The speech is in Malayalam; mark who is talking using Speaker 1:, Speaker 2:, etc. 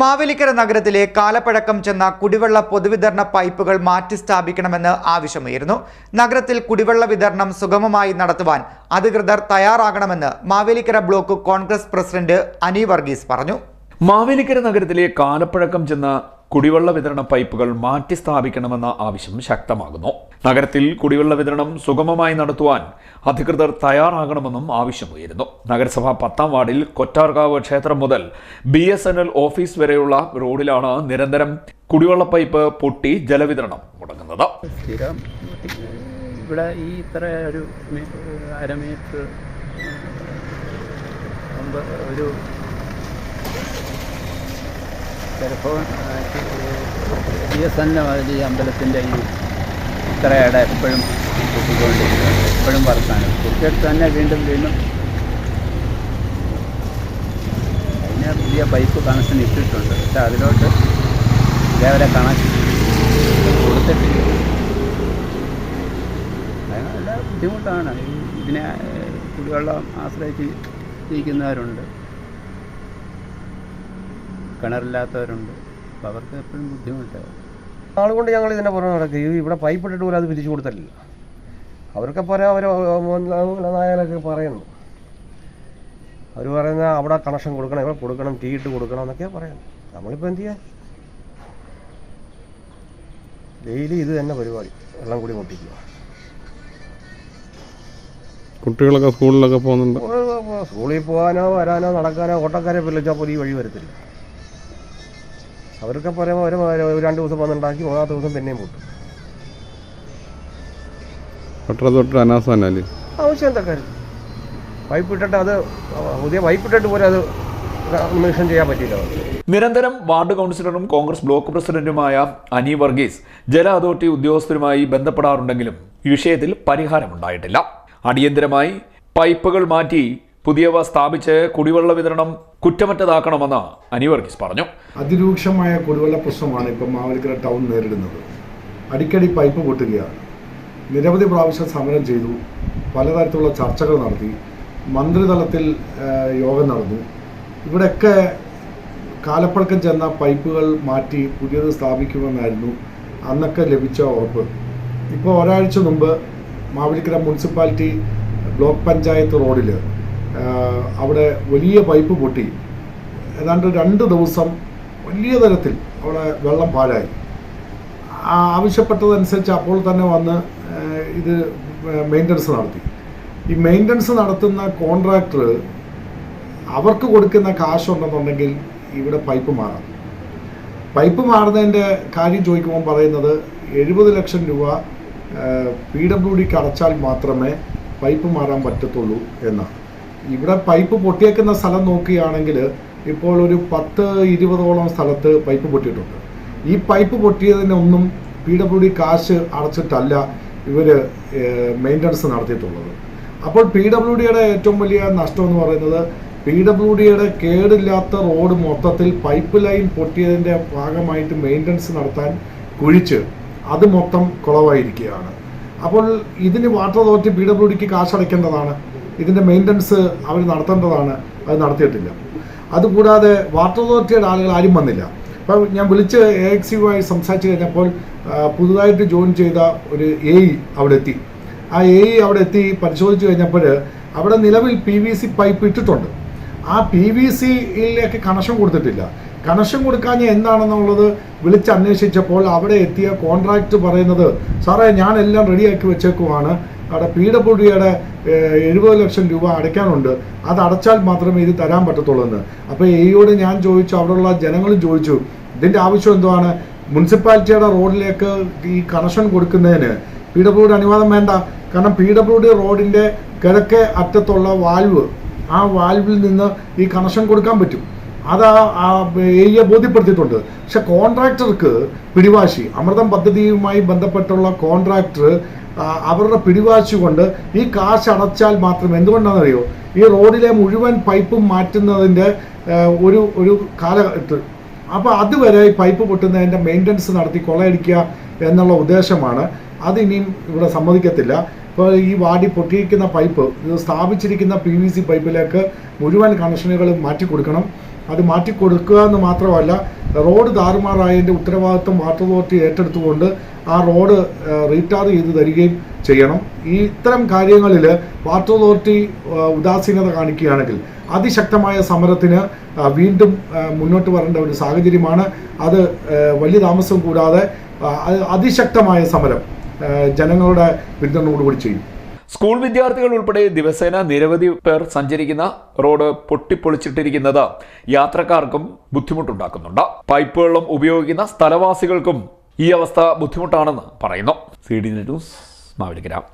Speaker 1: മാവേലിക്കര നഗരത്തിലെ കാലപ്പഴക്കം ചെന്ന കുടിവെള്ള പൊതുവിതരണ പൈപ്പുകൾ മാറ്റി സ്ഥാപിക്കണമെന്ന് ആവശ്യമുയരുന്നു. നഗരത്തിൽ കുടിവെള്ള വിതരണം സുഗമമായി നടത്തുവാൻ അധികൃതർ തയ്യാറാകണമെന്ന് Mavelikkara block Congress president Ani Varghese പറഞ്ഞു.
Speaker 2: മാവേലിക്കര നഗരത്തിലെ കാലപ്പഴക്കം ചെന്ന കുടിവെള്ള വിതരണ പൈപ്പുകൾ മാറ്റി സ്ഥാപിക്കണമെന്ന ആവശ്യം ശക്തമാകുന്നു. നഗരത്തിൽ കുടിവെള്ള വിതരണം സുഗമമായി നടത്തുവാൻ അധികൃതർ തയ്യാറാകണമെന്നും ആവശ്യമുയരുന്നു. നഗരസഭ പത്താം വാർഡിൽ കൊറ്റാർകാവ് ക്ഷേത്രം മുതൽ B S N L office വരെയുള്ള റോഡിലാണ് നിരന്തരം കുടിവെള്ള പൈപ്പ് പൊട്ടി ജലവിതരണം മുടങ്ങുന്നത്.
Speaker 3: ഇവിടെ ഈ ഇത്ര ഒരു മീ- മീറ്റർ മുമ്പ് ഒരു ചിലപ്പോൾ ബി എസ് എൻ എൽ അമ്പലത്തിന്റെ ഈ ഇത്രയുടെ എപ്പോഴും കുത്തിക്കൊണ്ടിരിക്കുന്നത് എപ്പോഴും വർക്കാണ് കുട്ടിയെടുത്ത് തന്നെ വീണ്ടും വീണ്ടും അതിന് പുതിയ പൈപ്പ് കണക്ഷൻ ഇട്ടിട്ടുണ്ട്. പക്ഷെ അതിലോട്ട് ഇതേവരെ കണക്ഷൻ കൊടുത്തിട്ടില്ല. അതിനുള്ള ബുദ്ധിമുട്ടാണ്. ഇതിനെ കുടിവെള്ളം ആശ്രയിച്ച് ജീവിക്കുന്നവരുണ്ട് കിണറില്ലാത്തവരുണ്ട്. അപ്പോൾ അവർക്ക് എപ്പോഴും ബുദ്ധിമുട്ടാണ്
Speaker 4: നാളുകൊണ്ട് ഞങ്ങൾ ഇതിനെ പുറമെ നടക്കുക ഇവിടെ പൈപ്പ് ഇട്ടിട്ട് പോലും അത് പിരിച്ചു കൊടുത്തിട്ടില്ല. അവർക്ക് പോരാ അവർ നായാലൊക്കെ പറയുന്നു. അവർ പറയുന്ന അവിടെ കണക്ഷൻ കൊടുക്കണം ഇവിടെ കൊടുക്കണം ടീ ഇട്ട് കൊടുക്കണം എന്നൊക്കെയാണ് പറയുന്നത് നമ്മളിപ്പോൾ എന്ത് ചെയ്യാം? ഡെയിലി ഇത് തന്നെ പരിപാടി. വെള്ളം കൂടി മുട്ടിക്കുക
Speaker 5: കുട്ടികളൊക്കെ സ്കൂളിലൊക്കെ പോകുന്നുണ്ട്?
Speaker 4: സ്കൂളിൽ പോകാനോ വരാനോ നടക്കാനോ ഓട്ടക്കാരെ പിള്ളിച്ചാൽ പോലും ഈ വഴി വരത്തില്ല. അവർക്ക് പറയുമ്പോൾ അവർ ഒരു രണ്ട് ദിവസം വന്നുണ്ടാക്കി മൂന്നാമത്തെ ദിവസം പിന്നെയും പൊട്ടും
Speaker 5: അനാസാനല്ലേ
Speaker 4: ആവശ്യം എന്താ കാര്യം? പൈപ്പ് ഇട്ടിട്ട് അത് പുതിയ പൈപ്പ് ഇട്ടിട്ട് പോലെ അത് നിമിഷം ചെയ്യാൻ പറ്റില്ല
Speaker 2: നിരന്തരം വാർഡ് കൗൺസിലറും കോൺഗ്രസ് ബ്ലോക്ക് പ്രസിഡന്റുമായ അനി വർഗീസ് ജല അതോറിറ്റി ഉദ്യോഗസ്ഥരുമായി ബന്ധപ്പെടാറുണ്ടെങ്കിലും ഈ വിഷയത്തിൽ പരിഹാരമുണ്ടായിട്ടില്ല. അടിയന്തരമായി പൈപ്പുകൾ മാറ്റി പുതിയവ സ്ഥാപിച്ച് കുടിവെള്ള വിതരണം കുറ്റമറ്റതാക്കണമെന്ന് അനി വർഗീസ് പറഞ്ഞു.
Speaker 6: അതിരൂക്ഷമായ കുടിവെള്ള പ്രശ്നമാണ് ഇപ്പം മാവേലിക്കര ടൗൺ നേരിടുന്നത്. അടിക്കടി പൈപ്പ് പൊട്ടുകയാണ്. നിരവധി പ്രാവശ്യം സമരം ചെയ്തു. പലതരത്തിലുള്ള ചർച്ചകൾ നടത്തി. മന്ത്രിതലത്തിൽ യോഗം നടന്നു. ഇവിടെയൊക്കെ കാലപ്പഴക്കം ചെന്ന പൈപ്പുകൾ മാറ്റി പുതിയത് സ്ഥാപിക്കുമെന്നായിരുന്നു അന്നൊക്കെ ലഭിച്ച ഉറപ്പ്. ഇപ്പോൾ ഒരാഴ്ച മുമ്പ് മാവേലിക്കര മുനിസിപ്പാലിറ്റി ബ്ലോക്ക് പഞ്ചായത്ത് റോഡിൽ അവിടെ വലിയ പൈപ്പ് പൊട്ടി. ഏതാണ്ട് രണ്ട് ദിവസം വലിയ തരത്തിൽ അവിടെ വെള്ളം പാഴായി. ആവശ്യപ്പെട്ടതനുസരിച്ച് അപ്പോൾ തന്നെ വന്ന് ഇത് മെയിന്റനൻസ് നടത്തി. ഈ മെയിന്റനൻസ് നടത്തുന്ന കോൺട്രാക്ടർ അവർക്ക് കൊടുക്കുന്ന കാശുണ്ടെന്നുണ്ടെങ്കിൽ ഇവിടെ പൈപ്പ് മാറാം. പൈപ്പ് മാറുന്നതിന്റെ കാര്യം ചോദിക്കുമ്പോൾ പറയുന്നത് എഴുപത് ലക്ഷം രൂപ പി ഡബ്ല്യു ഡിക്ക് അടച്ചാൽ മാത്രമേ പൈപ്പ് മാറാൻ പറ്റത്തുള്ളൂ എന്നാണ്. ഇവിടെ പൈപ്പ് പൊട്ടിയേക്കുന്ന സ്ഥലം നോക്കുകയാണെങ്കിൽ ഇപ്പോൾ ഒരു പത്ത് ഇരുപതോളം സ്ഥലത്ത് പൈപ്പ് പൊട്ടിയിട്ടുണ്ട്. ഈ പൈപ്പ് പൊട്ടിയതിനൊന്നും പി ഡബ്ല്യു ഡി കാശ് അടച്ചിട്ടല്ല ഇവർ മെയിന്റനൻസ് നടത്തിയിട്ടുള്ളത്. അപ്പോൾ പി ഡബ്ല്യു ഡിയുടെ ഏറ്റവും വലിയ നഷ്ടം എന്ന് പറയുന്നത് പി ഡബ്ല്യു ഡിയുടെ കേടില്ലാത്ത റോഡ് മൊത്തത്തിൽ പൈപ്പ് ലൈൻ പൊട്ടിയതിന്റെ ഭാഗമായിട്ട് മെയിന്റനൻസ് നടത്താൻ കുഴിച്ച് അത് മൊത്തം കുളവായിരിക്കുകയാണ്. അപ്പോൾ ഇതിന് വാട്ടർ അതോറിറ്റി പി ഡബ്ല്യു ഡിക്ക് കാശ് അടയ്ക്കേണ്ടതാണ്. ഇതിന്റെ മെയിന്റനൻസ് അവർ നടത്തേണ്ടതാണ്. അത് നടത്തിയിട്ടില്ല. അതുകൂടാതെ വാട്ടർ അതോറിറ്റിയുടെ ആളുകൾ ആരും വന്നില്ല. അപ്പോൾ ഞാൻ വിളിച്ച് എ എക്സ് യുമായി സംസാരിച്ച് കഴിഞ്ഞപ്പോൾ പുതുതായിട്ട് ജോയിൻ ചെയ്ത ഒരു എ ഇ അവിടെ എത്തി. ആ എ ഇ അവിടെ എത്തി പരിശോധിച്ച് കഴിഞ്ഞപ്പോൾ അവിടെ നിലവിൽ പി വി സി പൈപ്പ് ഇട്ടിട്ടുണ്ട്. ആ പി വി സിയിലേക്ക് കണക്ഷൻ കൊടുത്തിട്ടില്ല. കണക്ഷൻ കൊടുക്കാൻ എന്താണെന്നുള്ളത് വിളിച്ച് അന്വേഷിച്ചപ്പോൾ അവിടെ എത്തിയ കോൺട്രാക്ട് പറയുന്നത് സാറേ ഞാൻ എല്ലാം റെഡിയാക്കി വെച്ചേക്കുവാണ്. അവിടെ പി ഡബ്ല്യു ഡിയുടെ എഴുപത് ലക്ഷം രൂപ അടയ്ക്കാനുണ്ട്. അത് അടച്ചാൽ മാത്രമേ ഇത് തരാൻ പറ്റത്തുള്ളൂ എന്ന് അപ്പോൾ എയോട് ഞാൻ ചോദിച്ചു അവിടെയുള്ള ജനങ്ങളും ചോദിച്ചു ഇതിന്റെ ആവശ്യം എന്തുവാണ്? മുനിസിപ്പാലിറ്റിയുടെ റോഡിലേക്ക് ഈ കണക്ഷൻ കൊടുക്കുന്നതിന് പി ഡബ്ല്യു ഡി അനുവാദം വേണ്ട. കാരണം പി ഡബ്ല്യു ഡി റോഡിന്റെ കിഴക്കേ അറ്റത്തുള്ള വാൽവ് ആ വാൽവിൽ നിന്ന് ഈ കണക്ഷൻ കൊടുക്കാൻ പറ്റും. അത് ആ ഏരിയ ബോധ്യപ്പെടുത്തിയിട്ടുണ്ട്. പക്ഷെ കോൺട്രാക്ടർക്ക് പിടിവാശി അമൃതം പദ്ധതിയുമായി ബന്ധപ്പെട്ടുള്ള കോൺട്രാക്ടർ അവരുടെ പിടിവാശി കൊണ്ട് ഈ കാശ് അടച്ചാൽ മാത്രം എന്തുകൊണ്ടാണെന്നറിയോ? ഈ റോഡിലെ മുഴുവൻ പൈപ്പും മാറ്റുന്നതിന്റെ ഒരു ഒരു കാലഘട്ട അപ്പോൾ അതുവരെ ഈ പൈപ്പ് പൊട്ടുന്നതിന്റെ മെയിന്റനൻസ് നടത്തി കൊള്ളയടിക്കുക എന്നുള്ള ഉദ്ദേശമാണ്. അതിനിയും ഇവിടെ സമ്മതിക്കത്തില്ല. ഇപ്പോൾ ഈ വാടി പൊട്ടിയിരിക്കുന്ന പൈപ്പ് ഇത് സ്ഥാപിച്ചിരിക്കുന്ന പി വി സി പൈപ്പിലേക്ക് മുഴുവൻ കണക്ഷനുകളും മാറ്റി കൊടുക്കണം. അത് മാറ്റി കൊടുക്കുക എന്ന് മാത്രമല്ല റോഡ് താറുമാറായതിന്റെ ഉത്തരവാദിത്വം വാട്ടർ അതോറിറ്റി ഏറ്റെടുത്തുകൊണ്ട് ആ റോഡ് റീടാർ ചെയ്ത് തരികയും ചെയ്യണം. ഈ ഇത്തരം കാര്യങ്ങളിൽ വാട്ടർ അതോറിറ്റി ഉദാസീനത കാണിക്കുകയാണെങ്കിൽ അതിശക്തമായ സമരത്തിന് വീണ്ടും മുന്നോട്ട് വരേണ്ട ഒരു സാഹചര്യമാണ്. അത് വലിയ താമസം കൂടാതെ അതിശക്തമായ സമരം. ജനങ്ങളുടെ പിന്തുണയോടുകൂടി ചെയ്യും.
Speaker 2: സ്കൂൾ വിദ്യാർത്ഥികൾ ഉൾപ്പെടെ ദിവസേന നിരവധി പേർ സഞ്ചരിക്കുന്ന റോഡ് പൊട്ടിപ്പൊളിച്ചിട്ടിരിക്കുന്നത് യാത്രക്കാർക്കും ബുദ്ധിമുട്ടുണ്ടാക്കുന്നുണ്ട്. പൈപ്പ് വെള്ളം ഉപയോഗിക്കുന്ന സ്ഥലവാസികൾക്കും ഈ അവസ്ഥ ബുദ്ധിമുട്ടാണെന്ന് പറയുന്നു. C D news Mavelikkara.